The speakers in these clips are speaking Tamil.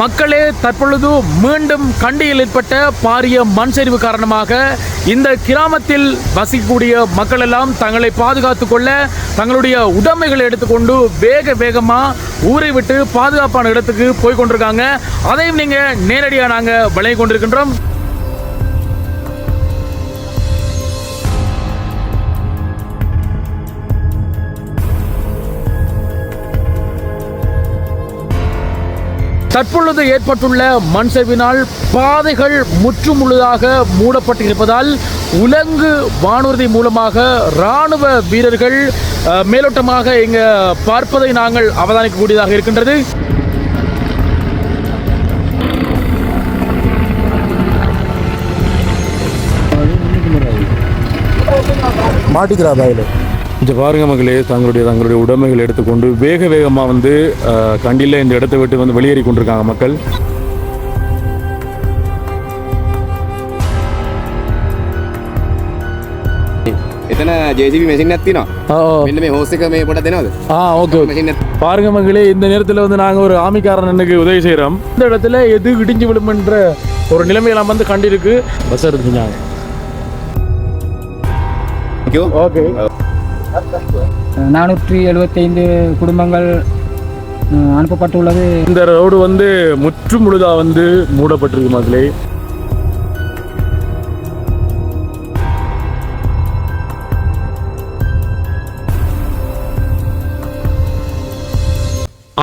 மக்களே தற்பொழுது மீண்டும் கண்டியில் ஏற்பட்ட பாரிய மண் சரிவு காரணமாக இந்த கிராமத்தில் வசிக்கக்கூடிய மக்கள் எல்லாம் தங்களை பாதுகாத்துக் கொள்ள தங்களுடைய உடைமைகளை எடுத்துக்கொண்டு வேக வேகமா ஊரை விட்டு பாதுகாப்பான இடத்துக்கு போய் கொண்டிருக்காங்க. அதையும் நீங்க நேரடியாக நாங்கள் வழங்கி கொண்டிருக்கின்றோம். தற்பொழுது ஏற்பட்டுள்ள மண் சரிவினால் பாதைகள் முற்றுமுழுதாக மூடப்பட்டிருப்பதால் உலங்கு வானூர்தி மூலமாக இராணுவ வீரர்கள் மேலோட்டமாக இங்கே பார்ப்பதை நாங்கள் அவதானிக்கக்கூடியதாக இருக்கின்றது. மாட்டிக்கிறா பாயில் இந்த பாருங்க மகளே தங்களுடைய தங்களுடைய உடைமைகள் எடுத்துக்கொண்டு வேக வேகமாக வந்து கண்டியில் இந்த இடத்தை விட்டு வந்து வெளியேறி கொண்டிருக்காங்க மக்கள். பாருங்க மகளே இந்த நேரத்தில் வந்து நாங்கள் ஒரு ஆமிக்காரனுக்கு உதவி செய்கிறோம் இந்த இடத்துல எது இடிஞ்சு விடும் என்ற ஒரு நிலைமையெல்லாம் வந்து கண்டிருக்கு. பஸ் எடுத்துருந்தாங்க ஓகே நானூற்றி எழுபத்தைந்து குடும்பங்கள் அனுப்பப்பட்டுள்ளது. இந்த ரோடு வந்து முற்று முழுதா வந்து மூடப்பட்டிருக்கு மக்களே.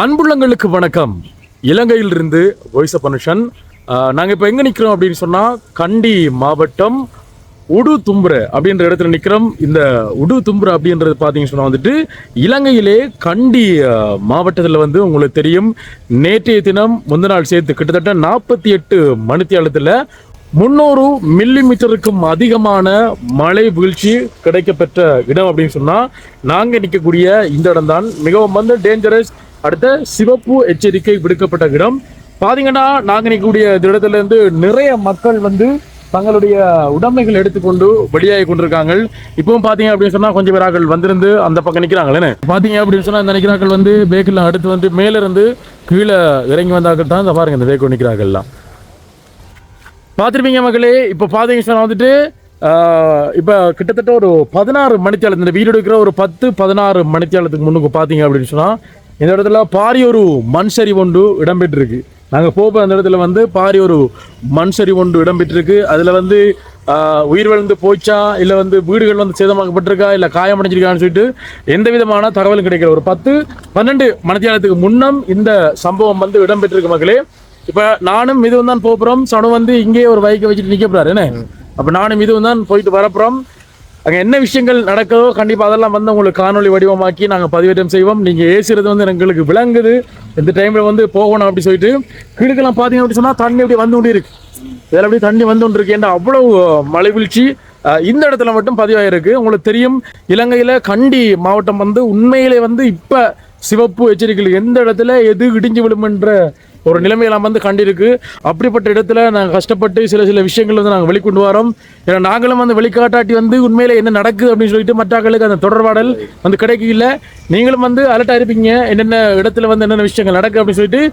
அன்புள்ளங்களுக்கு வணக்கம். இலங்கையிலிருந்து வாய்ஸ் ஆஃப் பனுஷன் நாங்கள் இப்போ எங்கே நிற்கிறோம் அப்படின்னு சொன்னால் கண்டி மாவட்டம் உடு தும்புர அப்படின்ற இடத்துல நிற்கிறோம் இந்த உடு தும்புர அப்படின்றது பார்த்தீங்கன்னு சொன்னால் வந்துட்டு இலங்கையிலே கண்டி மாவட்டத்தில் வந்து உங்களுக்கு தெரியும். நேற்றைய தினம் முந்த நாள் சேர்த்து கிட்டத்தட்ட நாற்பத்தி எட்டு மணித்தியாலத்தில் முந்நூறு மில்லி மீட்டருக்கும் அதிகமான மழை வீழ்ச்சி கிடைக்கப்பெற்ற இடம் அப்படின்னு சொன்னால் நாங்கள் நிற்கக்கூடிய இந்த இடம் தான் மிகவும் வந்து டேஞ்சரஸ் அடுத்த சிவப்பு எச்சரிக்கை விடுக்கப்பட்ட இடம். பார்த்தீங்கன்னா நாங்கள் நிற்கக்கூடிய இந்த இடத்துல இருந்து நிறைய மக்கள் வந்து தங்களுடைய உடமைகள் எடுத்துக்கொண்டு வெளியாகி கொண்டிருக்காங்க இப்பவும் பாத்தீங்க அப்படின்னு சொன்னா கொஞ்சம் பேராக்கள் வந்திருந்து அந்த பக்கம் நிக்கிறாங்களே பாத்தீங்க அப்படின்னு சொன்னா இந்த நிக்கிறார்கள் வந்து பேக்கில் அடுத்து வந்து மேல இருந்து கீழே இறங்கி வந்தாக்கள் தான் இந்த பாருங்க இந்த பேக்கு நிக்கிறார்கள்லாம். பார்த்துருப்பீங்க மக்களே இப்போ பார்த்தீங்க சொன்னால் வந்துட்டு இப்போ கிட்டத்தட்ட ஒரு பதினாறு மணித்தியாலத்து இந்த வீடு எடுக்கிற ஒரு பத்து பதினாறு மணித்தியாலத்துக்கு முன்னுக்கு பார்த்தீங்க அப்படின்னு சொன்னால் இந்த இடத்துல பாரி ஒரு மண் சரி ஒன்று இடம்பெற்றிருக்கு. நாங்கள் போக அந்த இடத்துல வந்து பாரி ஒரு மண் சரி ஒன்று இடம்பெற்றிருக்கு. அதில் வந்து உயிர் விழுந்து போச்சா? இல்லை வந்து வீடுகள் வந்து சேதமாக்கப்பட்டிருக்கா? இல்லை காயமடைஞ்சிருக்கான்னு சொல்லிட்டு எந்த விதமான தகவலும் கிடைக்கல. ஒரு பத்து பன்னெண்டு மணித்தியாலத்துக்கு முன்னம் இந்த சம்பவம் வந்து இடம்பெற்றிருக்கு மக்களே. இப்ப நானும் இதுவும் தான் போப்புறோம் சனு வந்து இங்கே ஒரு பைக்கை வச்சுட்டு போறாரு. என்ன? அப்ப நானும் இதுவும் தான் போயிட்டு வரப்புறோம் அங்கே என்ன விஷயங்கள் நடக்குதோ கண்டிப்பாக அதெல்லாம் வந்து உங்களுக்கு காணொளி வடிவமாக்கி நாங்கள் பதிவேற்றம் செய்வோம். நீங்கள் ஏசுறது வந்து எங்களுக்கு விளங்குது. இந்த டைமில் வந்து போகணும் அப்படி சொல்லிட்டு கீழுக்கெல்லாம் பார்த்தீங்க அப்படி சொன்னால் தண்ணி அப்படி வந்து கொண்டு இருக்கு. இதில் அப்படி தண்ணி வந்து கொண்டு இருக்கு ஏன்டா அவ்வளவு மழை வீழ்ச்சி? இந்த இடத்துல மட்டும் பதிவாயிருக்கு. உங்களுக்கு தெரியும் இலங்கையில் கண்டி மாவட்டம் வந்து உண்மையிலே வந்து இப்போ சிவப்பு எச்சரிக்கையில் எந்த இடத்துல எது இடிஞ்சு விழுமென்ற ஒரு நிலைமையெல்லாம் வந்து கண்டிருக்கு. அப்படிப்பட்ட இடத்துல நாங்கள் கஷ்டப்பட்டு சில சில விஷயங்கள் வந்து நாங்கள் வெளிக்கொண்டு வரோம். ஏன்னா நாங்களும் வந்து வெளிக்காட்டாட்டி வந்து உண்மையில் என்ன நடக்குது அப்படின்னு சொல்லிட்டு மற்றாக்களுக்கு அந்த தொடர்பாடல் வந்து கிடைக்கல நீங்களும் வந்து அலர்ட்டாக இருப்பீங்க. என்னென்ன இடத்துல வந்து என்னென்ன விஷயங்கள் நடக்கு அப்படின்னு சொல்லிட்டு.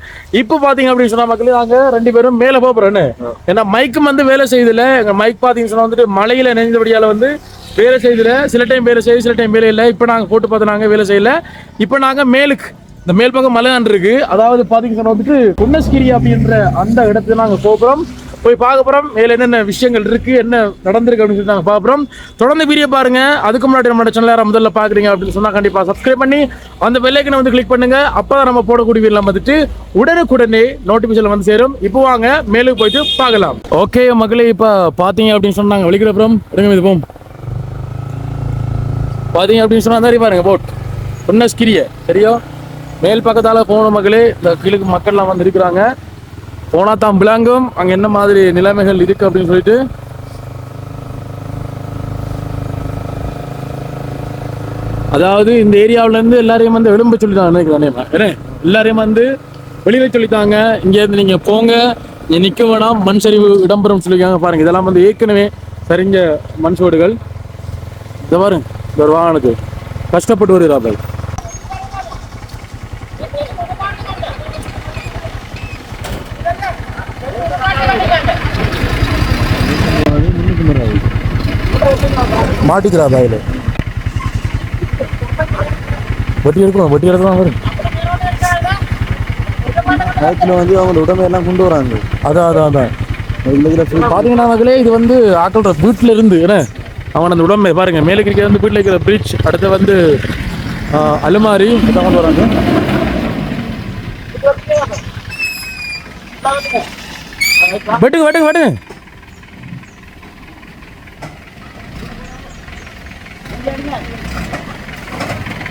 இப்போ பார்த்தீங்க அப்படின்னு சொன்னால் மக்களே நாங்கள் ரெண்டு பேரும் மேலே போகிறோன்னு ஏன்னா மைக்கும் வந்து வேலை செய்யல எங்கள் மைக் பார்த்தீங்கன்னு சொன்னால் வந்துட்டு மழையில் நெஞ்சபடியால் வந்து வேலை செய்யல சில டைம் வேலை செய்யுது சில டைம் வேலை இல்லை. இப்போ நாங்கள் போட்டு பார்த்து நாங்கள் வேலை செய்யல. இப்போ நாங்கள் மேலுக்கு இந்த மேல் பக்கம் மலைதான் இருக்கு. அதாவது பாத்தீங்கன்னா வந்துட்டு குன்னஸ்கிரி அப்படின்ற அந்த இடத்துல நாங்க போகிறோம். போய் பார்க்க போகிறோம் மேலே என்னென்ன விஷயங்கள் இருக்குது என்ன நடந்திருக்கு அப்படின்னு சொல்லி நாங்கள் பார்க்குறோம் தொடர்ந்து வீடியோ பாருங்கள் அதுக்கு முன்னாடி நம்மளோட சேனல் யாரும் முதல்ல பார்க்குறீங்க அப்படின்னு சொன்னால் கண்டிப்பாக சப்ஸ்கிரைப் பண்ணி அந்த பெல்லைக்கனை வந்து கிளிக் பண்ணுங்கள் அப்போ தான் நம்ம போடக்கூடிய வீடியோ வந்துட்டு உடனுக்குடனே நோட்டிஃபிகேஷன் வந்து சேரும். இப்போ வாங்க மேலுக்கு போயிட்டு பார்க்கலாம். ஓகே மக்களே இப்போ பார்த்தீங்க அப்படின்னு சொன்னாங்க வெளிக்கிறப்புறம் எடுங்க இது போம் அப்படின்னு சொன்னால் தான் பாருங்க போட் பொன்னஸ்கிரிய சரியா? மேல் பக்கத்தால் போன மக்களே இந்த கீழுக்கு மக்கள்லாம் வந்து இருக்கிறாங்க போனால் தான் விளங்கும். அங்கே என்ன மாதிரி நிலைமைகள் இருக்குது அப்படின்னு சொல்லிட்டு. அதாவது இந்த ஏரியாவிலேருந்து எல்லாரையும் வந்து எழும்ப சொல்லிட்டாங்க நினைக்கிறேன் ஏன்னா, எல்லாரையும் வந்து வெளியில சொல்லித்தாங்க இங்கேருந்து இருந்து போங்க. இங்கே நிற்க வேணாம். மண் சரிவு இடம்பெறும் சொல்லிருக்காங்க பாருங்கள் இதெல்லாம் வந்து ஏற்கனவே சரிஞ்ச மண் சுவடுகள் இதை பாருங்க. இந்த ஒரு வாகனத்துக்கு கஷ்டப்பட்டு வருகிறார்கள். மாட்டிக்கிறாது அதில் வெட்டி எடுக்கணும் வெட்டி எடுத்து தான் வரும். நைட்டில் வந்து அவங்க உடம்பையெல்லாம் கொண்டு வராங்க. அதான் அதான் அதான். பார்த்தீங்கன்னா மக்களே இது வந்து ஆக்கள்ற வீட்டில் இருந்து என்ன? அவங்க அந்த உடம்பை பாருங்க மேலே இருக்கிற வந்து வீட்டில் இருக்கிற பிரிட்ஜ் அடுத்து வந்து அலுமாரி இதான் கொண்டு வராங்க. வெட்டுங்க வெட்டுங்க வெட்டுங்க.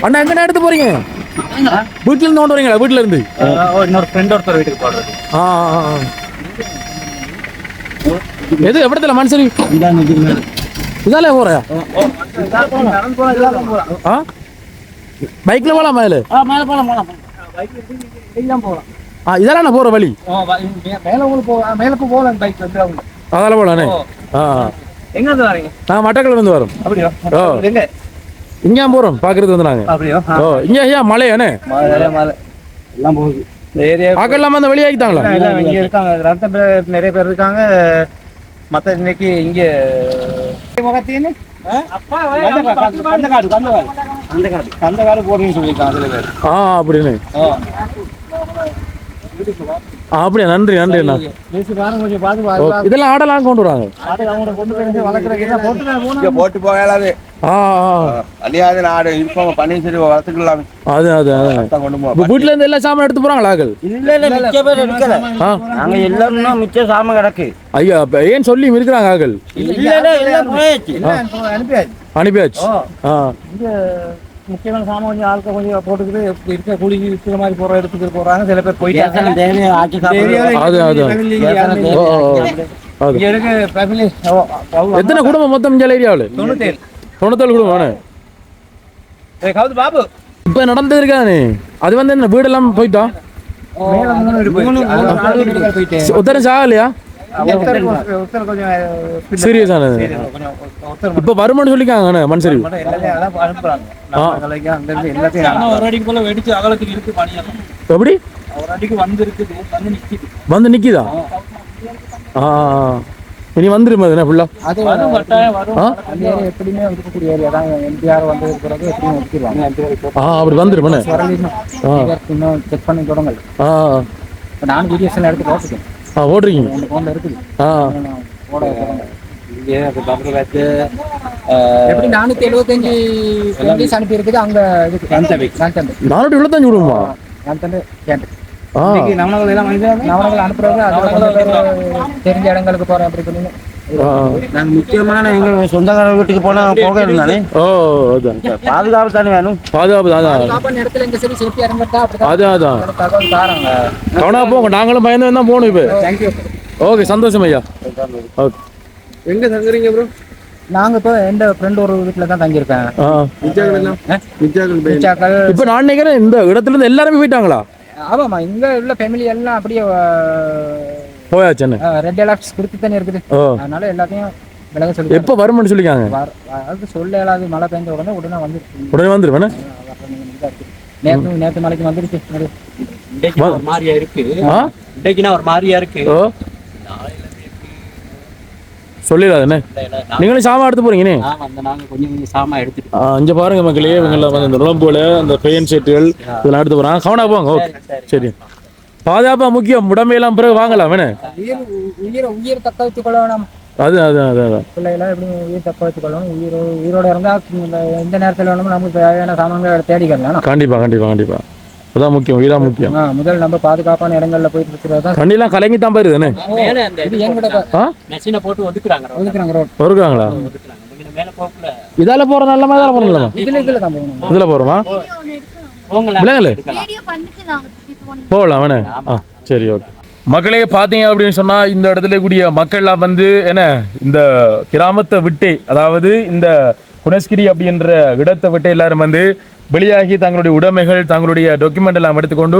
அண்ணா எங்கண்ணா எடுத்து போறீங்க? வீட்டுல இருந்து கொண்டு வரீங்களா? வீட்டுல இருந்து? இன்னொரு ஃப்ரெண்ட் ஒருத்தர் வீட்டுக்கு போடுறது ஆ. எது எவ்வளத்துல மனுஷரி இதாலே போறையா ஆ? பைக்ல போலாம் மேல மேலே போகலாம் போகலாம் எல்லாம் போகலாம் ஆ இதெல்லாம் போற வழி? மேலே உங்களுக்கு போக மேலே போகலாம் பைக் வந்து அவங்க அதால போலானே? ஆ எங்க இருந்து வரீங்க? நான் மட்டக்கள இருந்து வரோம். அப்படியோ. எங்க? இங்கே போறோம் பாக்குறது வந்து நாங்க அப்படியோ ஓ இங்க ஐயா மலையானே? மலை மலை எல்லாம் போகுது. இந்த ஏரியா ஆக்கெல்லாம் அந்த வெளியாகிட்டாங்களா இங்க இருக்காங்க. ரத்த பேர் நிறைய பேர் இருக்காங்க. மத்த இன்னைக்கு இங்க முகத்தின்னு அந்த காடு அந்த காடு அந்த காடு. அந்த காடு. போடுறீங்கன்னு சொல்லியிருக்காங்க சில பேர். ஆ அப்படின்னு. அப்படியா? நன்றி நன்றி அண்ணா. இதெல்லாம் ஆடலாம் கொண்டு வராங்க. போட்டு போகலாது அழியாது நாடு இருப்பவங்க பண்ணி சரி வளர்த்துக்கலாம். அது அது வீட்டுல இருந்து எல்லா சாமான் எடுத்து போறாங்களா இல்ல இல்ல மிச்ச பேர் எடுக்கல. ஆ. நாங்க எல்லாரும் மிச்சம் சாம கிடக்கு. ஐயா அப்ப ஏன் சொல்லி இருக்கிறாங்க ஆக்கள்? இல்ல அனுப்பியாச்சு. அனுப்பியாச்சு முக்கியமான சாமான் கொஞ்சம் ஆட்கள் கொஞ்சம் போட்டுக்கிட்டு இருக்க கூலி இருக்கிற மாதிரி போற இடத்துக்கு போறாங்க. சில பேர் இங்க இருக்க ஃபேமிலி எத்தனை குடும்பம் மொத்தம் இந்த ஏரியாவில் தொண்ணூத்தேழு. தொண்ணூத்தேழு குடும்பம் பாபு. இப்போ நடந்தது இருக்கானே? அது வந்து என்ன வீடெல்லாம் போயிட்டா? மேல மூணு வீடு போயிடுச்சு. அது நாலு வீட்டுக்கு போயிட்டு ஒருத்தரும் சாகலையா? ஒருத்தர் கொஞ்சம். சரி, இப்போ வருமானு சொல்லிக்காங்க அதான் இருக்கு பணியெல்லாம் எப்படி? ஒரு அடிக்கு வந்து இருக்குது வந்து நிக்குது. வந்து நிக்குதா? ஆ. இனி வந்துருமா அது என்ன ஃபுல்லா அது எப்படியுமே இருக்கக்கூடிய ஏரியா தான். எம்ஜிஆர் வந்து இருக்கிறது எப்படியும் ஆ அப்படி இன்னும் செக் பண்ணி தொடங்கல. நானும் வீடியோஸ் எல்லாம் எடுத்து போட்டுருக்கேன் ஆ ஓடுறீங்க. ஆ நான் போட இங்கே அது பம்பர் வச்சு எப்படி நானூற்றி எழுபத்தஞ்சு அனுப்பி இருக்குது அங்கே நானூற்றி எழுபத்தஞ்சு ஆ நவனங்கள் எல்லாம் நவனங்கள் அனுப்புறது தெரிஞ்ச இடங்களுக்கு போகிறேன் அப்படி முக்கியமான எங்க சொந்தக்கார வீட்டுக்கு போனா போக இருந்தானே ஓ அதான். பாதுகாப்பு தானே வேணும்? பாதுகாப்பு தான் அதான். இடத்துல சரி அதான் அதான். தகவல் தாராங்க. கவனா போங்க நாங்களும் பயந்து தான் போகணும் இப்போ. தேங்க்யூ ஓகே சந்தோஷம் ஐயா. ஓகே. எங்க தங்குறீங்க ப்ரோ நாங்க இப்போ எந்த ஃப்ரெண்ட் ஒரு வீட்டில் தான் மிச்சாக்கள் இப்போ நான் நினைக்கிறேன் இந்த இடத்துல இருந்து எல்லாருமே போயிட்டாங்களா? ஆமாம்மா இங்க உள்ள ஃபேமிலி எல்லாம் அப்படியே போயாச்சு என்ன? ரெட் அலர்ட்ஸ் கொடுத்து தானே இருக்குது. ஓ. அதனால எல்லாத்தையும் விலக சொல்லி எப்போ வரும்னு சொல்லிக்காங்க? அதாவது சொல்ல இயலாது மழை பெஞ்ச உடனே உடனே வந்துருச்சு. உடனே வந்துருவேண்ணே நேற்று நேற்று மலைக்கு வந்துருச்சு. ஒரு மாதிரியா இருக்கு. ஆ? இன்றைக்குனா ஒரு மாதிரியா இருக்கு. சொல்லிடாதுண்ணே நீங்களும் சாமான் எடுத்து போறீங்கண்ணே ஆ, இங்க பாருங்க மக்களே இவங்கெல்லாம் வந்து இந்த நுழம்போல அந்த பெயின் செட்டுகள் இதெல்லாம் எடுத்து போறாங்க. கவனா போங்க ஓகே. சரி. பாதுகாப்பா முக்கியம். உடம்பையெல்லாம் பிறகு வாங்கலாம். வேணே உயிர் உயிரை உயிர் தக்க வச்சு கொள்ளணும் அது அது அது அது. பிள்ளைகளை எப்படி உயிர் தக்க வச்சு கொள்ளணும் உயிர் உயிரோட இருந்தா இந்த எந்த நேரத்தில் வேணுமோ நமக்கு தேவையான சாமான்களை தேடிக்கலாம் கண்டிப்பா கண்டிப்பா கண்டிப்பா. அதான் முக்கியம். உயிரா முக்கியம். முதல் நம்ம பாதுகாப்பான இடங்கள்ல போயிட்டு இருக்கிறது தான். கண்ணிலாம் கலங்கி தான் மெஷினை போட்டு ஒதுக்குறாங்க. ஒதுக்குறாங்க ரோட் வருவாங்களா ஒதுக்குறாங்க. நீங்க மேல போகல இதால போற நல்லமா இதால போறோம்லமா இதுல இதுல தான் போகணும். இதுல போறோமா? விலங்கல. போகலாம் வேணே ஆ சரி ஓகே. மக்களே பார்த்தீங்க அப்படின்னு சொன்னா இந்த இடத்துல கூடிய மக்கள்லாம் வந்து என்ன இந்த கிராமத்தை விட்டு அதாவது இந்த குணஸ்கிரி அப்படின்ற இடத்தை விட்டு எல்லாரும் வந்து வெளியாகி தங்களுடைய உடைமைகள் தங்களுடைய டாக்குமெண்ட் எல்லாம் எடுத்துக்கொண்டு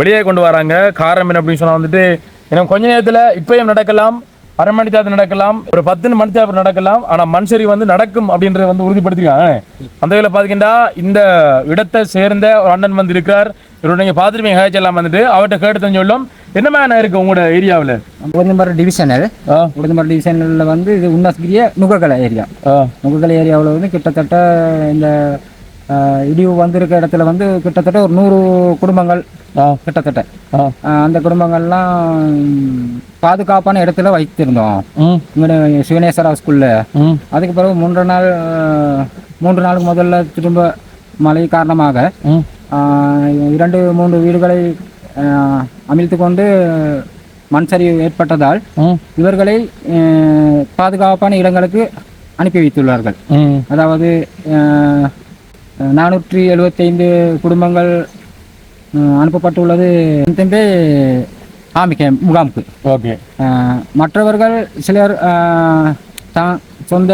வெளியே கொண்டு வராங்க. காரணம் என்ன அப்படின்னு சொன்னா வந்துட்டு இன்னும் கொஞ்ச நேரத்தில் இப்பயும் நடக்கலாம். அரை மணி தேர்தல் நடக்கலாம் ஒரு பத்து மணி தேர்தல் நடக்கலாம் ஆனா மண்சரி வந்து நடக்கும் அப்படின்றத வந்து உறுதிப்படுத்திருக்காங்க. அந்த வகையில் பார்த்தீங்கன்னா இந்த இடத்தை சேர்ந்த ஒரு அண்ணன் வந்து இருக்கார் இவரோட நீங்க பார்த்துருப்பீங்க ஹேச் எல்லாம் வந்துட்டு. அவர்கிட்ட கேட்டு சொல்லும். என்ன மேன இருக்கு உங்களோட ஏரியாவில்? உளுந்தம்பரம் டிவிஷனல் ஆ. உளுந்தம்பரம் டிவிஷனில் வந்து இது உன்னஸ்கிரிய நுகக்கலை ஏரியா. நுகக்கலை ஏரியாவில் வந்து கிட்டத்தட்ட இந்த இடிவு வந்திருக்க இடத்துல வந்து கிட்டத்தட்ட ஒரு நூறு குடும்பங்கள் கிட்டத்தட்ட. அந்த குடும்பங்கள்லாம் பாதுகாப்பான இடத்துல வைத்திருந்தோம். இங்கே சிவனேஸ்வரா ஸ்கூலில். அதுக்கு பிறகு மூன்று நாள் மூன்று நாளுக்கு முதல்ல திரும்ப மழை காரணமாக இரண்டு மூன்று வீடுகளை அமிழ்த்து கொண்டு மண் சரிவு ஏற்பட்டதால் இவர்களை பாதுகாப்பான இடங்களுக்கு அனுப்பி வைத்துள்ளார்கள். அதாவது நானூற்றி எழுபத்தைந்து குடும்பங்கள் அனுப்பப்பட்டுள்ளது. தெம்பே ஆமிக்க முகாமுக்கு. ஓகே. மற்றவர்கள் சிலர் தான் சொந்த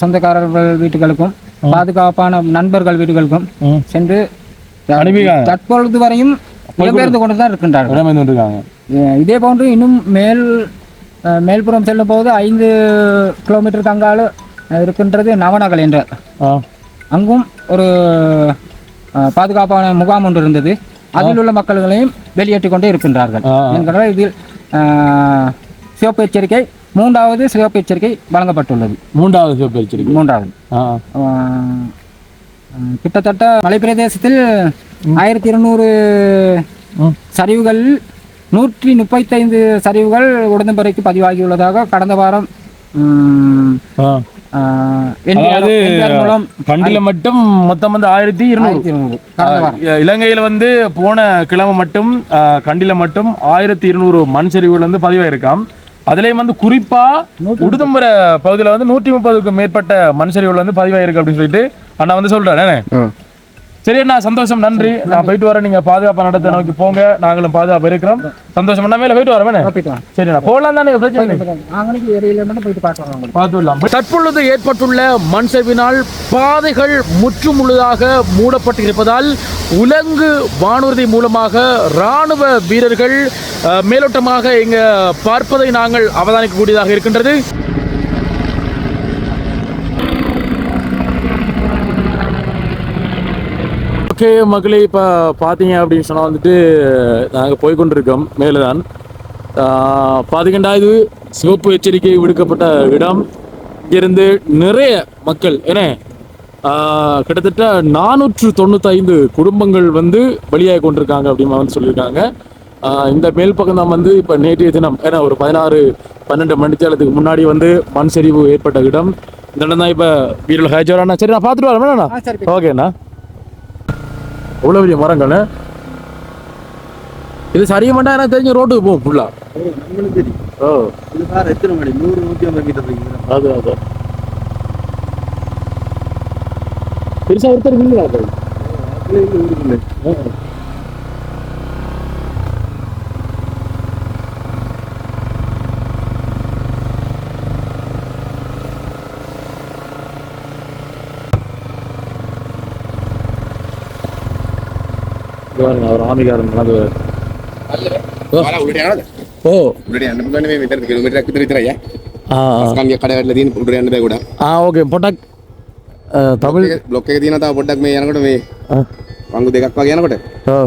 சொந்தக்காரர்கள் வீட்டுகளுக்கும் பாதுகாப்பான நண்பர்கள் வீடுகளுக்கும் சென்று. தற்பொழுது வரையும் இடம்பெயர்ந்து கொண்டு தான் இருக்கின்றார்கள் இதே போன்று இன்னும் மேல் மேல்புறம் செல்லும் போது ஐந்து கிலோமீட்டருக்கு அங்கால இருக்கின்றது நவநகல் என்ற. அங்கும் ஒரு பாதுகாப்பான முகாம் ஒன்று இருந்தது. அதில் உள்ள மக்கள்களையும் வெளியேற்றி கொண்டே இருக்கின்றார்கள். என்கிற இதில் சிவப்பு எச்சரிக்கை மூன்றாவது சிவப்பு எச்சரிக்கை வழங்கப்பட்டுள்ளது. மூன்றாவது சிவப்பு வச்சிருக்கு மூன்றாவது கிட்டத்தட்ட மலைப்பிரதேசத்தில் ஆயிரத்தி இருநூறு. சரிவுகள் நூற்றி முப்பத்தைந்து சரிவுகள் உடன்பரைக்கு பதிவாகியுள்ளதாக கடந்த வாரம் கண்டில மட்டும் மொத்தம் வந்து ஆயிரத்தி இருநூறு. இலங்கையில வந்து போன கிழமை மட்டும் கண்டில மட்டும் ஆயிரத்தி இருநூறு மண் சரிவுகள் வந்து பதிவாயிருக்காம். அதுலயும் வந்து குறிப்பா உடுதும்பர பகுதியில வந்து நூற்றி முப்பதுக்கும் மேற்பட்ட மண் சரிவுகள் வந்து பதிவாயிருக்கு அப்படின்னு சொல்லிட்டு அண்ணா வந்து சொல்றாரு. சரி அண்ணா சந்தோஷம் நன்றி. நான் போயிட்டு வரேன். நீங்க பாதுகாப்பா நடத்த நோக்கி போங்க. நாங்களும் பாதுகாப்பு இருக்கிறோம். சந்தோஷம் மேல போயிட்டு வரேன். சரிண்ணா போகலாம் தானே பிரச்சனை தற்பொழுது ஏற்பட்டுள்ள மண் சரிவினால் பாதைகள் முற்று முழுதாக மூடப்பட்டு இருப்பதால் உலங்கு வானூர்தி மூலமாக ராணுவ வீரர்கள் அஹ், மேலோட்டமாக இங்க பார்ப்பதை நாங்கள் அவதானிக்கக்கூடியதாக இருக்கின்றது. ஓகே மக்களே இப்போ பார்த்தீங்க அப்படின்னு சொன்னால் வந்துட்டு நாங்கள் போய் கொண்டிருக்கோம் மேலே தான் பார்த்தீங்கன்னா இது சிவப்பு எச்சரிக்கை விடுக்கப்பட்ட இடம். இங்கிருந்து நிறைய மக்கள் ஆஹ், கிட்டத்தட்ட நானூற்று தொண்ணூத்தைந்து குடும்பங்கள் வந்து வெளியாகி கொண்டிருக்காங்க அப்படின்னு வந்து சொல்லியிருக்காங்க. இந்த மேல் பக்கம் தான் வந்து இப்போ நேற்றைய தினம் ஏன்னா ஒரு பதினாறு பன்னெண்டு மணித்தேலத்துக்கு முன்னாடி வந்து மண் சரிவு ஏற்பட்ட இடம். இந்த இடம் தான் இப்போ வீரல் ஹேஜரானா சரி நான் பார்த்துட்டு வரேன். சரி. ஓகேண்ணா. எவ்வளோ பெரிய மரங்கள் இது சரிய மாட்டா எனக்கு தெரிஞ்ச ரோட்டுக்கு போகும் ஃபுல்லா ஓ இது வேற எத்தனை மணி நூறு நூற்றி ஐம்பது மீட்டர் அது அது. பெருசா ஒருத்தர் இல்லையா அது? ஊருக்குள்ள. යන්න බෑ ගොඩක්. ஆ ஓகே பொட்டாக் அஹ், தமிழ் බ්ලොක් එක තියෙනවා තව පොඩ්ඩක් මේ යනකොට මේ ஆ වංගු දෙකක් වගේ යනකොට. ஓ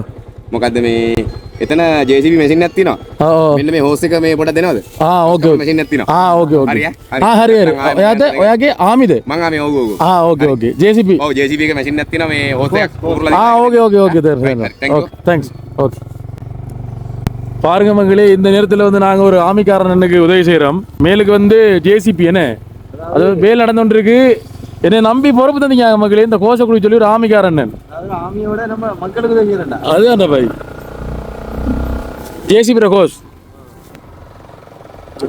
මොකද්ද මේ එතන JCB මැෂින් එකක් තියෙනවා. ஓ ஓ. මෙන්න මේ හෝස් එක මේ පොඩක් දෙනවද? ஆ ஓகே ஓகே මැෂින් එකක් තියෙනවා. ஆ ஓகே ஓகே හරිය? හරි. ஆ ஹரி ஹரி නැත්නම් ආයෙ ඔයාට මෙතන ඔයාගේ ආමිද මං ආ මේ ඔව් ඔව්. ඔව්. ஆ ஓகே ஓகே ஜேசிபி ඔව් JCB එක මැෂින් එකක් තියෙනවා මේ හෝස් එකක් උරලා ஆ දෙනවා. Okay okay okay Right, right. Thank you. Okay thanks okay பாருங்க மகளே இந்த நேரத்தில் வந்து நாங்கள் ஒரு ஆமிக்காரனுக்கு உதவி செய்கிறோம் மேலுக்கு வந்து ஜேசிபி என்ன அது வேல் நடந்து இருக்கு என்னை நம்பி பொறுப்பு தந்தீங்க மகளே இந்த கோசக்குடி சொல்லி ஒரு ஆமிக்காரன் அதாவது ஆமியோட நம்ம மக்களுக்கு தெரிஞ்சிடண்டா அதுதான் பாய் ஜேசிபி கோஸ்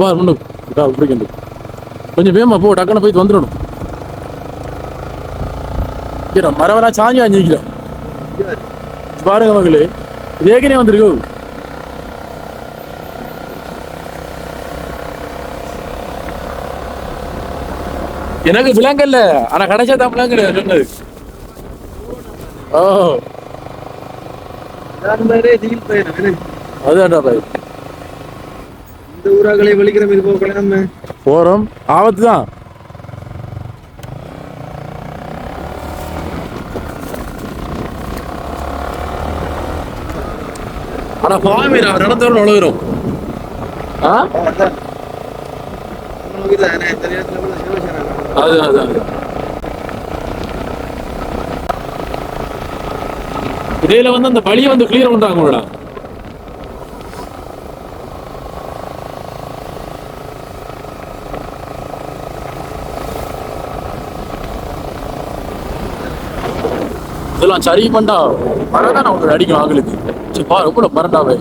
பார் முன்னு இதா பிடிக்கண்டு கொஞ்சம் வேமா போ டக்குன்னு போய் வந்துடணும். ஏடா, மரவரா சாஞ்சி அஞ்சிக்கலாம் பாருங்க மகளே இது ஏற்கனவே வந்திருக்கு. எனக்கு விலங்கல்ல ஆனா கடைசியா தான் விலங்கு சொன்னது. ஓ. பேரே ஜீல் பயிர் அதுதான்டா பாய். இந்த ஊராக்களை வலிக்கிற மீது போகல நம்ம போறோம். ஆபத்து தான். ஆனா பாமீர் அவர் நுழைகிறோம் ஆ? அது அது அது. இடையில வந்து அந்த வழியை வந்து கிளியர் பண்றாங்களா இதெல்லாம் சரி பண்ணா மரதான் அவங்க அடிக்கும் ஆங்களுக்கு சரி பா ரொம்ப மரண்டாவே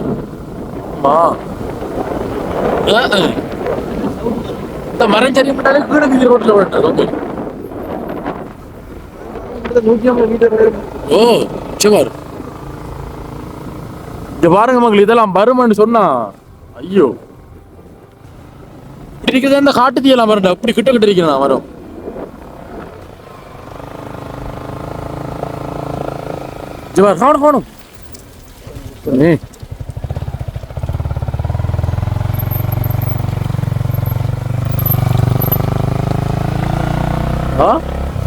ஆ இந்த மரம் சரி பண்ணாலே கீழே வீதி ரோட்ல விட்டார் ஓகே ஓ சிவார் இங்க பாருங்க மக்கள் இதெல்லாம் வருமான்னு சொன்னா ஐயோ. இப்படி இருக்கிறது அந்த காட்டு தீயெல்லாம் வரண்டா அப்படி கிட்ட கிட்ட இருக்கிறேன் வரும். ஜிவார் காணும் காணும் நீ. ஆ?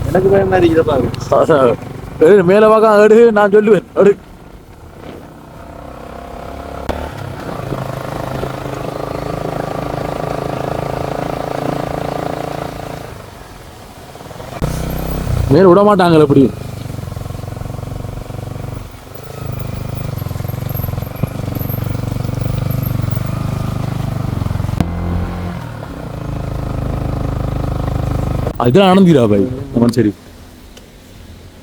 எனக்கு பயமா இருக்குது பாரு. மேல பார்க்க எடு நான் சொல்லுவேன். எடு. மேல விட மாட்டாங்களே எப்படி ஆனந்திரா பாய் அவன் சரி.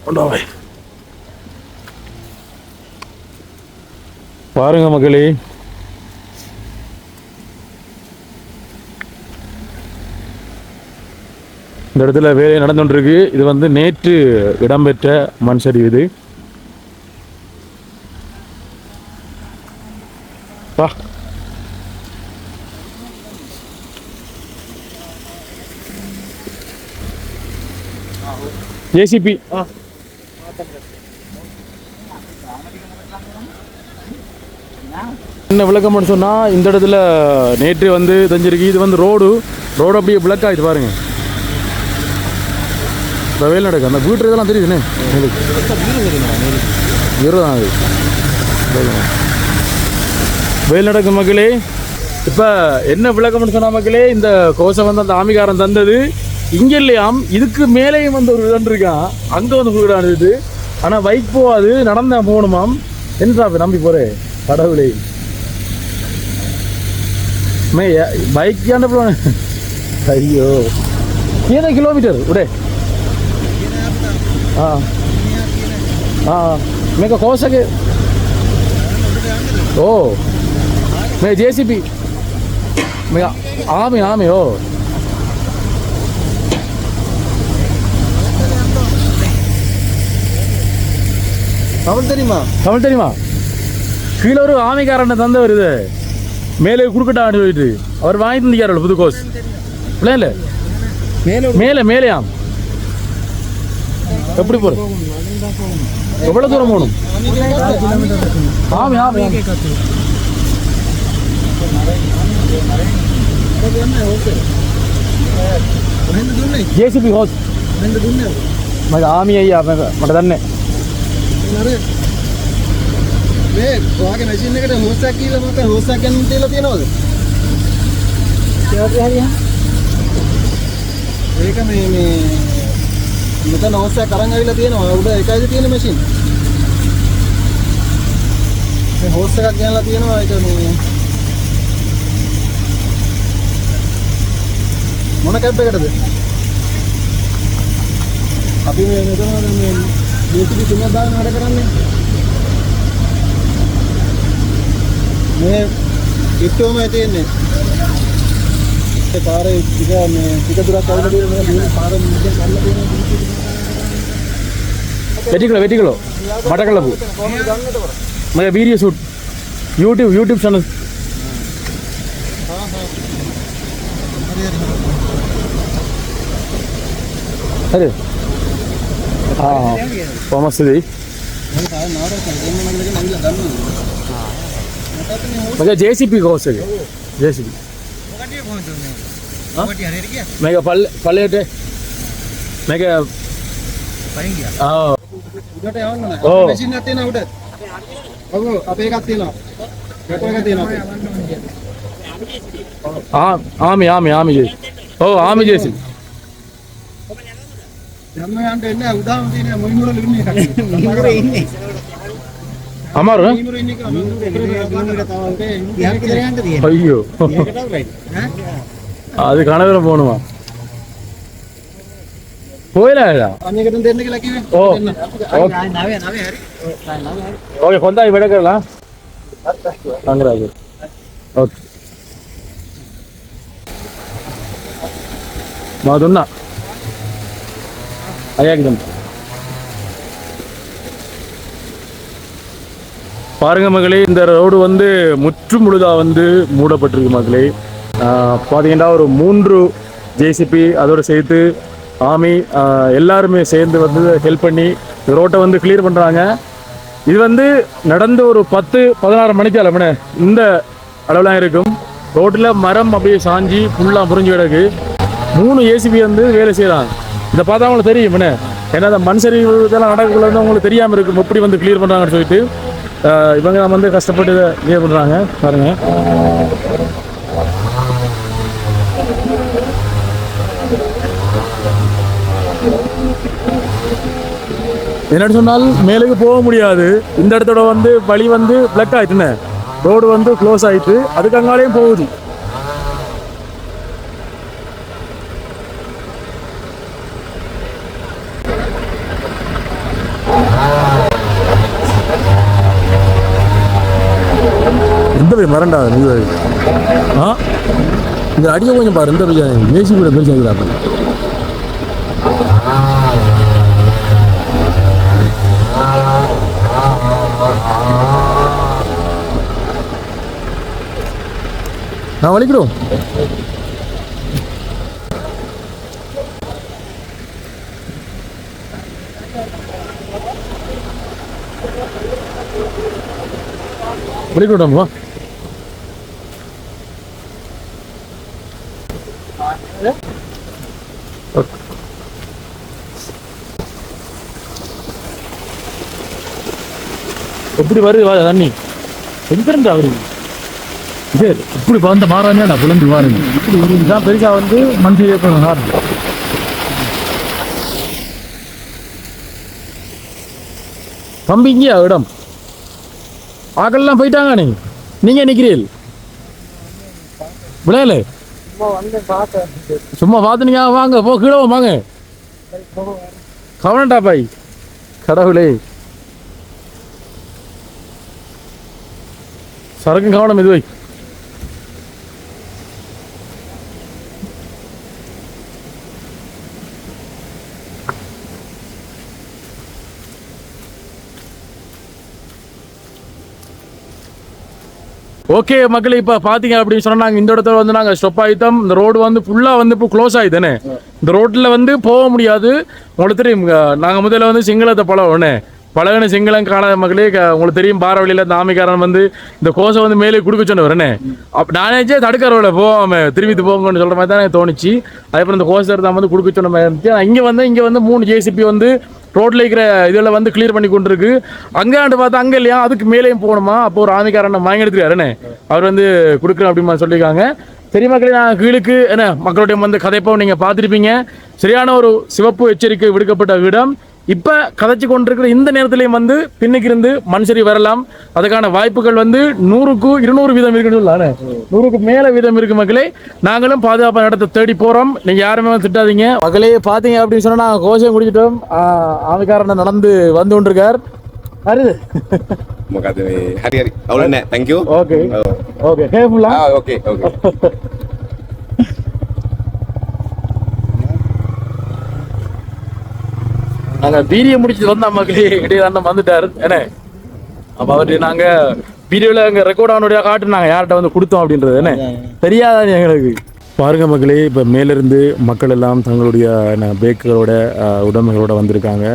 கொண்டா பாய். பாருங்க மக்களே இந்த இடத்துல வேலை நடந்துட்டு இருக்கு இது வந்து நேற்று இடம்பெற்ற மண் சரிவு இது. பா ஜேசிபி. என்ன விளக்கம்னு சொன்னா இந்த இடத்துல நேற்று வந்து தெரிஞ்சிருக்கு. இது வந்து ரோடு. ரோடு அப்படியே பிளக் ஆயிடுச்சு பாருங்க. இந்த வேலை நடக்கு. அந்த வீட்டு இதெல்லாம் தெரியுதுண்ணே இருபதாம் அது வேல் நடக்கும் மக்களே. இப்போ என்ன விளக்கம்னு சொன்னா மக்களே இந்த கோசை வந்து அந்த ஆமிகாரம் தந்தது. இங்கே இல்லையாம் இதுக்கு மேலேயும் வந்து ஒரு இடம் இருக்கான் அங்கே வந்து குழுவிடான் இது ஆனால் பைக் போகாது நடந்தா போகணுமாம் என்ன சாப்பி நம்பி போகிறே கடவுளே. மே பைக் ஏன்டா போவேன் ஐயோ. ஏதோ கிலோமீட்டர் விடே ஆ. ஆ. மேக கோசகு ஓ. மே ஜேசிபி மே ஆமே ஆமே ஓ. தமிழ் தெரியுமா? தமிழ் தெரியுமா? கீழே ஒரு ஆமைக்காரன் தந்த வருது மேலே குறுக்கட்டான்னு சொல்லிட்டு அவர் வாங்கி தந்திக்காரோட புது கோஸ் பிள்ளைங்கள மேலே மேலே மேலேயாம் எப்படி போகிறது எவ்வளோ தூரம் போகணும்? ஆமாம் ஆமாம் జేసీబీ హోస్ మరి ఆమె అయ్యా మన దాన్నే මේ ඔයාගේ මැෂින් එකට හෝස්සක් කියලා මත හෝස්සක් ගන්න තියලා තියෙනවද? ඒක මේ මේ මෙතන හෝස්සක් අරන් ආවිලා තියෙනවා. උඩ එකයිද තියෙන මැෂින්? මේ හෝස් එකක් ගෙනලා තියෙනවා ඒක මේ මොන කැබ් එකටද? අපි මේ මෙතන මේ දේශික තුනක් දාගෙන වැඩ කරන්නේ. මේ ඉක්තෝමයි තියෙන්නේ. ඒ පාරේ ටික මේ ටික දුරක් අවුල දෙනවා මේ පාරේ මුදේ කන්න දෙනවා වෙටිකල වෙටිකල. මට කළපු. මගේ video shoot YouTube YouTube channel. හරි හරි. हाँ हाँ मतलब जेसीपी को वस्तु जेसीपी मैं पल पल मैं हाँ आम आम आम जेसी ओ आम जैसी ஆ- ஆமி ஆமி ஆமி ஜேசி ஓ ஆமி ஜேசி යන්න යන්න එන්න උදාම තියෙන මොයිමුරල ඉන්නේ කට්ටිය. ඉන්නේ ඉන්නේ. அம்மாரு මොයිමුර ඉන්නේ කියලා මොයිමුර ඉන්නේ තමයි ඉහක් කියලා යන්න තියෙනවා. ஐயோ அது கனவுல போகணுமா போயிடா අනේකට දෙන්න කියලා කිව්වේ. ஓ දෙන්න. ஓகே නවය නවය හරි. ஓகே கொண்டாய் விடக்கலாம் தங்கராஜு ஓகே மாதுண்ணா ஐயாக்கு பாருங்க மகளே இந்த ரோடு வந்து முற்று முழுதாக வந்து மூடப்பட்டிருக்கு மகளே. பார்த்தீங்கன்னா ஒரு மூன்று ஜேசிபி அதோடு சேர்த்து ஆமி எல்லாருமே சேர்ந்து வந்து ஹெல்ப் பண்ணி இந்த ரோட்டை வந்து கிளியர் பண்ணுறாங்க இது வந்து நடந்து ஒரு பத்து பதினாறு மணிக்கு அளவுன இந்த அளவுலாம் இருக்கும். ரோட்டில் மரம் அப்படியே சாஞ்சி ஃபுல்லாக முறிஞ்சு கிடக்கு. மூணு ஏசிபி வந்து வேலை செய்கிறாங்க இதை பார்த்தா அவங்களுக்கு தெரியும் என்ன ஏன்னா அந்த மண் சரிவு இதெல்லாம் நடக்கக்குள்ள வந்து அவங்களுக்கு தெரியாமல் இருக்கும் எப்படி வந்து கிளியர் பண்ணுறாங்கன்னு சொல்லிட்டு இவங்க இவங்க வந்து கஷ்டப்பட்டு இதை கிளியர் பண்ணுறாங்க பாருங்க. என்னென்னு சொன்னால் மேலுக்கு போக முடியாது. இந்த இடத்தோட வந்து வழி வந்து பிளக் ஆயிட்டுன்னு ரோடு வந்து க்ளோஸ் ஆயிட்டு அதுக்கு அங்காலேயும் போகுது. எந்த போய் மரண்டா நீ ஆ? இந்த அடிக்க கொஞ்சம் பாரு இந்த பையன் ஏசி கூட பெருசாக நான் வலிக்கிறோம். வலிக்கிறோம் வா. எப்படி வருது வா தண்ணி? எங்க இருந்து அவரு? இது இப்படி வந்த மாறானே நான் புலந்து வாருங்க. இப்படி இதுதான் பெருசா வந்து மந்தி ஏற்படும் தம்பி இங்கேயா இடம்? ஆக்கள்லாம் போயிட்டாங்க நீங்க நிக்கிறீர்கள். விளையாடு. சும்மா பார்த்துனீங்க வாங்க போ கீழே வாங்க. கவனண்டா பாய். கடவுளே. சரக்கு கவனம் இது வை. ஓகே மக்களை இப்போ பார்த்தீங்க அப்படின்னு சொன்னா நாங்கள் இந்த இடத்துல வந்து நாங்கள் ஸ்டொப் ஆகிட்டோம் இந்த ரோடு வந்து ஃபுல்லாக வந்து இப்போ க்ளோஸ் ஆகிதானே இந்த ரோட்டில் வந்து போக முடியாது. உங்களுக்கு தெரியும் நாங்கள் முதல்ல வந்து சிங்களத்தை பழகணே பழகின சிங்களம் காணாத மக்களே உங்களுக்கு தெரியும் பாரவழியில் இந்த ஆமிக்காரன் வந்து இந்த கோசை வந்து மேலே கொடுக்க சொன்னவரனே அப் நானே தடுக்கிறவள போகாம திரும்பி போங்கன்னு சொல்கிற மாதிரி தான் எனக்கு தோணுச்சு அதுக்கப்புறம் இந்த கோசை தான் வந்து கொடுக்க சொன்ன மாதிரி இருந்துச்சு. இங்கே வந்து இங்கே வந்து மூணு ஜேசிபி வந்து ரோட்ல இருக்கிற இதெல்லாம் வந்து கிளியர் பண்ணி கொண்டிருக்கு. அங்காண்டு பார்த்தா அங்கே இல்லையா? அதுக்கு மேலேயும் போகணுமா? அப்போ ஒரு ஆமிக்காரன் வாங்கி அவர் வந்து கொடுக்குறேன் அப்படிமா சொல்லியிருக்காங்க. சரி மக்களே நான் கீழுக்கு என்ன மக்களுடைய வந்து கதைப்போ நீங்கள் பார்த்துருப்பீங்க. சரியான ஒரு சிவப்பு எச்சரிக்கை விடுக்கப்பட்ட இடம். இப்போ கதைச்சு கொண்டிருக்கிற இந்த நேரத்திலையும் வந்து பின்னுக்கிருந்து மனுஷரி வரலாம். அதுக்கான வாய்ப்புகள் வந்து நூறுக்கு இருநூறு வீதம் இருக்குன்னு சொல்லானே. நூறுக்கு மேலே வீதம் இருக்கு மக்களே. நாங்களும் பாதுகாப்பான இடத்தை தேடி போகிறோம் நீங்கள் யாருமே திட்டாதீங்க. மகளே பார்த்தீங்க அப்படின்னு சொன்னால் நாங்கள் கோஷம் குடிச்சிட்டோம். ஆவிக்காரனை நடந்து வந்து கொண்டிருக்கார். அருது ஹரி ஹரி. அவ்வளோ தேங்க்யூ ஓகே ஓகே கேர்ஃபுல்லா ஓகே ஓகே நாங்க வீடியோ முடிச்சு வந்த மக்களே. இடையே அண்ணன் வந்துட்டாரு. என்ன? அப்ப அவர்கிட்ட நாங்க வீடியோல அங்க ரெக்கார்ட் ஆனுடைய காட்டுனாங்க யார்கிட்ட வந்து கொடுத்தோம் அப்படின்றது என்ன? தெரியாத எங்களுக்கு? பாருங்க மக்களே இப்ப மேலிருந்து மக்கள் எல்லாம் தங்களுடைய அஹ், உடைமைகளோட வந்திருக்காங்க.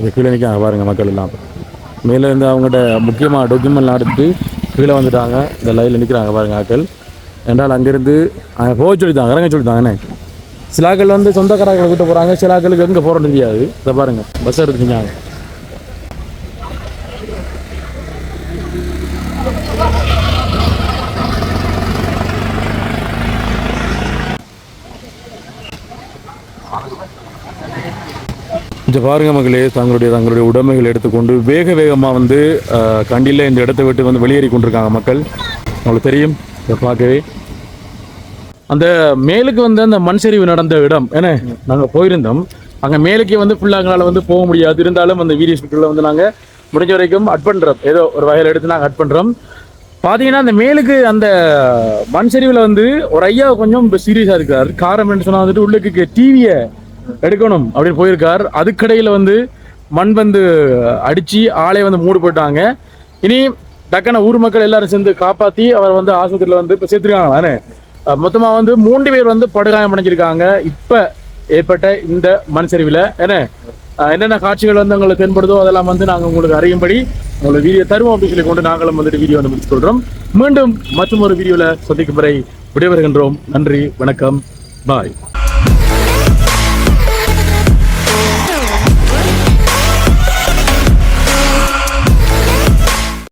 இது கீழே நிற்காங்க பாருங்க மக்கள் எல்லாம். மேல இருந்து அவங்கள்ட்ட முக்கியமா டாக்குமெண்ட்லாம் எடுத்துட்டு கீழே வந்துட்டாங்க. இந்த லைன்ல நிற்கிறாங்க பாருங்க ஆட்கள் என்றால் அங்கிருந்து அங்கே போக சொல்லித்தாங்க இறங்க சொல்லித்தாங்க சிலாக்கள் வந்து சொந்தக்காரர்களை விட்டு போறாங்க சிலாக்களுக்கு எங்க போறோம்னு தெரியாது. இதை பாருங்க பஸ் எடுத்துட்டாங்க இந்த பாருங்க மகளே தங்களுடைய தங்களுடைய உடைமைகள் எடுத்துக்கொண்டு வேக வேகமாக வந்து கண்டியில் இந்த இடத்தை விட்டு வந்து வெளியேறி கொண்டிருக்காங்க மக்கள். உங்களுக்கு தெரியும் இதை பார்க்கவே. அந்த மேலுக்கு வந்து அந்த மண் சரிவு நடந்த இடம் ஏன்னா நாங்கள் போயிருந்தோம். அங்கே மேலுக்கு வந்து ஃபுல்லாக எங்களால் வந்து போக முடியாது. இருந்தாலும் அந்த வீடியோ ஷூட்டில் வந்து நாங்கள் முடிஞ்ச வரைக்கும் அட் பண்ணுறோம் ஏதோ ஒரு வகையில் எடுத்து நாங்கள் அட் பண்ணுறோம் பார்த்தீங்கன்னா அந்த மேலுக்கு அந்த மண் சரிவில் வந்து ஒரு ஐயா கொஞ்சம் சீரியஸாக இருக்கார். காரம் என்ன சொன்னால் வந்துட்டு உள்ளுக்கு டிவியை எடுக்கணும் அப்படின்னு போயிருக்கார். அதுக்கடையில் வந்து மண் வந்து அடித்து ஆளை வந்து மூடு போட்டாங்க இனி டக்குன ஊர் மக்கள் எல்லாரும் சேர்ந்து காப்பாற்றி அவர் வந்து ஆஸ்பத்திரியில் வந்து இப்போ சேர்த்துருக்காங்களானே மொத்தமாக வந்து மூன்று பேர் வந்து படுகாயம் அடைஞ்சிருக்காங்க. இப்போ ஏற்பட்ட இந்த மண் சரிவில். என்ன? என்னென்ன காட்சிகள் வந்து உங்களுக்கு தென்படுதோ அதெல்லாம் வந்து நாங்கள் உங்களுக்கு அறியும்படி உங்களுக்கு வீடியோ தருவோம் அப்படின்னு சொல்லி கொண்டு நாங்களும் வந்துட்டு வீடியோ வந்து முடிச்சு கொள்கிறோம் மீண்டும் மற்றும் ஒரு வீடியோவில் சந்திக்கும் வரை விடைபெறுகின்றோம். நன்றி வணக்கம். பாய்.